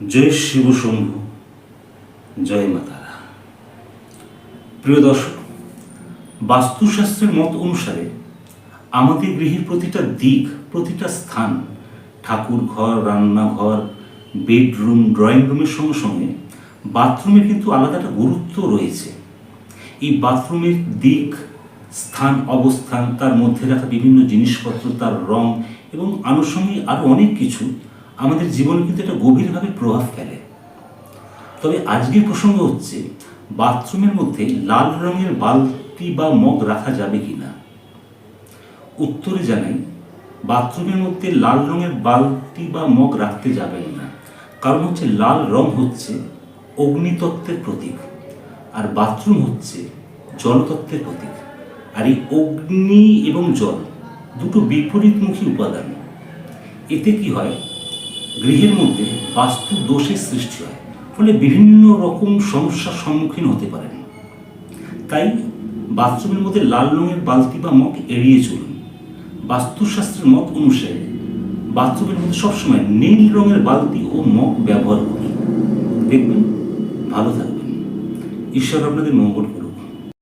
জয় শিব শম্ভু, জয় মাতারা প্রিয় দর্শক, বাস্তুশাস্ত্রের মত অনুসারে আমাদের গৃহের প্রতিটা দিক, প্রতিটা স্থান, ঠাকুর ঘর, রান্নাঘর, বেডরুম, ড্রয়িং রুমের সঙ্গে সঙ্গে বাথরুমের কিন্তু আলাদা একটা গুরুত্ব রয়েছে। এই বাথরুমের দিক, স্থান, অবস্থান, তার মধ্যে রাখা বিভিন্ন জিনিসপত্র, তার রং এবং আনুষঙ্গিক আরও অনেক কিছু আমাদের জীবনে কিন্তু একটা গভীরভাবে প্রভাব ফেলে। তবে আজকের প্রসঙ্গ হচ্ছে, বাথরুমের মধ্যে লাল রঙের বালতি বা মগ রাখা যাবে কি না উত্তরে জানাই, বাথরুমের মধ্যে লাল রঙের বালতি বা মগ রাখতে যাবেন না। কারণ হচ্ছে লাল রং হচ্ছে অগ্নিতত্ত্বের প্রতীক, আর বাথরুম হচ্ছে জলতত্ত্বের প্রতীক। আর এই অগ্নি এবং জল দুটো বিপরীতমুখী উপাদান। এতে কি হয়? গৃহের মধ্যে বাস্তু দোষের সৃষ্টি হয়, ফলে বিভিন্ন রকম সমস্যার সম্মুখীন হতে পারেন। তাই বাথরুমের মধ্যে লাল রঙের বালতি বা মগ এড়িয়ে চলুন। বাস্তুশাস্ত্রের মত অনুসারে বাথরুমের মধ্যে সবসময় নীল রঙের বালতি ও মগ ব্যবহার করুন। দেখবেন ভালো থাকবেন। ঈশ্বর আপনাদের মঙ্গল